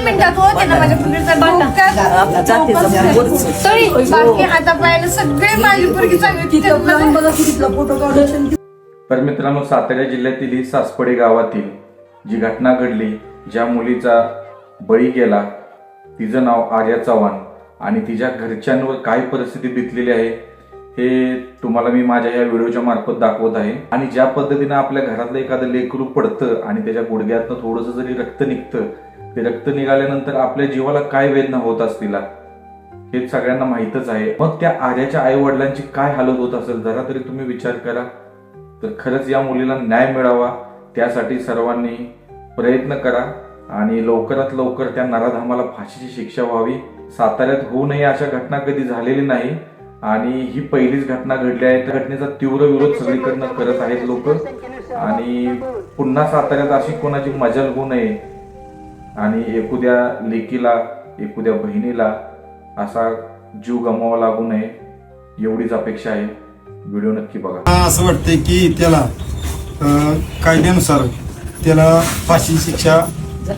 शून्य मिनिटात होते ना माझ्या पुरगीचा तळी बाकी हातापायाला सगळे माझी पुरगी चांगली तर मित्रांनो सातारा जिल्ह्यातील ही सासपडे गावातील जी घटना घडली ज्या मुलीचा बळी गेला तिचं नाव आर्या चव्हाण आणि तिच्या घरच्यांवर काय परिस्थिती बितलेली आहे हे तुम्हाला मी माझ्या या व्हिडिओच्या मार्फत दाखवत आहे. आणि ज्या पद्धतीनं आपल्या घरातलं एखादं लेकरू पडतं आणि त्याच्या गुडघ्यातनं थोडंसं जरी रक्त निघतं ते रक्त निघाल्यानंतर आपल्या जीवाला काय वेदना होत असतील हे? सगळ्यांना माहीतच आहे. मग त्या आर्याच्या आई वडिलांची काय हालत होत असेल? जरा तरी तुम्ही विचार करा. तर खरंच या मुलीला न्याय मिळावा त्यासाठी सर्वांनी प्रयत्न करा आणि लवकरात लवकर त्या नराधामाला फाशीची शिक्षा व्हावी. साताऱ्यात होऊ नये अशा घटना कधी झालेली नाही आणि ही पहिलीच घटना घडली आहे. त्या घटनेचा तीव्र विरोध सगळीकडनं करत आहेत लोक. आणि पुन्हा साताऱ्यात अशी कोणाची मजल होऊ नये आणि एखाद्या लेकीला एखाद्या बहिणीला असा जीव गमवावा लागू नये एवढीच अपेक्षा आहे. व्हिडिओ नक्की बघा. मला असं वाटतंय की त्याला कायद्यानुसार त्याला फाशी शिक्षा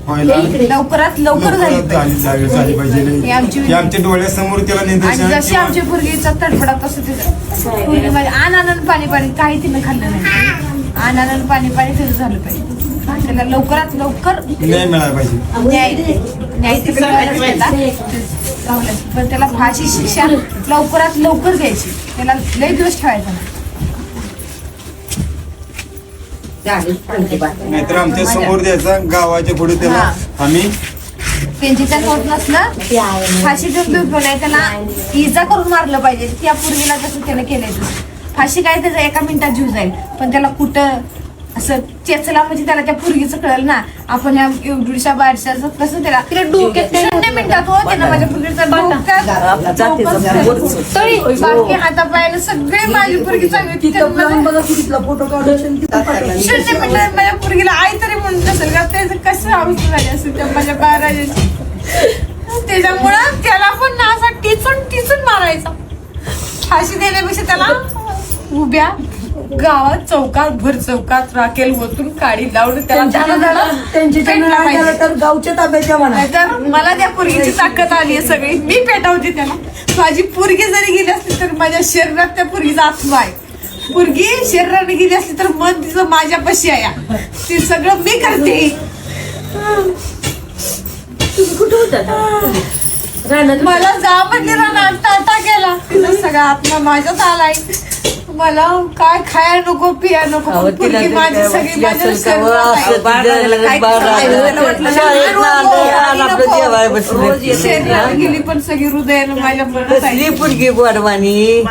व्हायला लवकरात लवकर झाली लवकरात झाली झाली झाली पाहिजे. ही आमची आमच्या डोळ्यासमोर त्याला आणि निदर्शन जशी पूर्वीचा तडफडा तसं तिथं पूर्वी आनंद पाणी पाणी काही तिनं खाल्लं नाही. आनंद पाणी पाणी तिथं झालं पाहिजे. त्याला लवकरात लवकर न्याय मिळाला पाहिजे. न्याय न्याय त्याला. पण त्याला फाशी शिक्षा लवकरात लवकर द्यायची. त्याला लय दिवस ठेवायचा नाही. नाहीतर आमच्यासमोर द्यायचा गावाच्या पुढे त्याला. आम्ही त्यांची त्या होत नसलं फाशी देऊन देऊ नाही त्याला इजा करून मारलं पाहिजे. त्या पूर्वीला जसं त्यानं केलंय तसं. फाशी काय त्याचा एका मिनिटात जीव जाईल. पण त्याला कुठं असं चेचला म्हणजे त्याला त्या पूर्वीचं कळलं ना आपण या एवढ्याशा बारशाचं कसं त्याला तिला डोक्यात शून्य मिनिटात होते ना माझ्या बाकी हातापायाला सगळे माझी पूर्वी चांगली शून्य मिनिटात माझ्या पोरगीला आई तरी म्हणत असेल का त्याचं कसं अवस्था झाली असेल त्या माझ्या बाराजाची त्याच्यामुळं त्याला पण ना असा टिचून टिचून मारायचा. फाशी देण्यापेक्षा त्याला उभ्या. गावात चौकात भर चौकात राखेल ओतून काडी लावून त्याला. तर गावच्या ताब्याच्या म्हणा नाहीतर मला त्या पोरगीची ताकद आली आहे सगळी. मी पेटवते त्याला. माझी पोरगी जरी गेली असली तर माझ्या शरीरात त्या पोरगीचा आत्मा आहे. पोरगी शरीराने गेली असली तर मन तिचं माझ्यापाशी आहे. ते सगळं मी करते. कुठे होता? मला जा म्हणजे टाटा केला तिचा सगळा आत्मा माझ्यात आलाय. मला काय खाया नको पिया नको अहो, पण तिला पोरगी तर माझी काय सगळी वाटली माझ्या असेल का, व शरीरात आहे. असं बाळ राहिलं, काय बाळ खायला राहिलं. वाटलं, शाळेत नको, आलं, आणि नको. आपलं जेवाय बसलं. रोज येते. शरीरात गेली पण सगळी हृदयानं माझ्या मनात कसली आहे पुरगी बोडवानी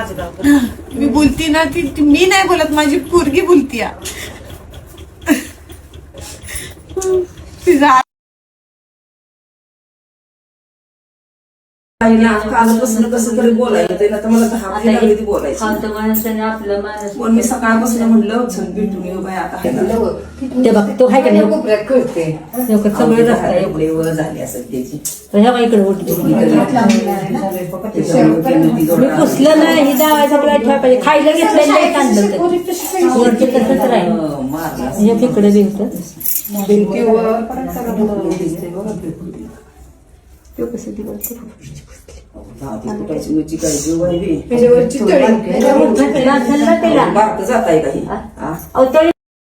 मी बोलती ना ती ती- मी नाही बोलत माझी पोरगी बोलती तिचा कसं तरी बोलायला त्याला तर मला लागली ती हे बोलायची. आपलं माणूस पण मी सकाळपासून म्हणलं चल भेटून येऊ बाय आता. ते बघ तो हाय का नाही? लोकं सगळे रस्ता आहे. एवढे वर झाली त्याची. तर ह्या बाईकडे उठली मी पुसलं नाही? ही ठेवायला पाहिजे. खायला घेतलं नाही आणलं तर. वरती तसंच राहील हो, म्हणजे तिकडे तो कसं दिवस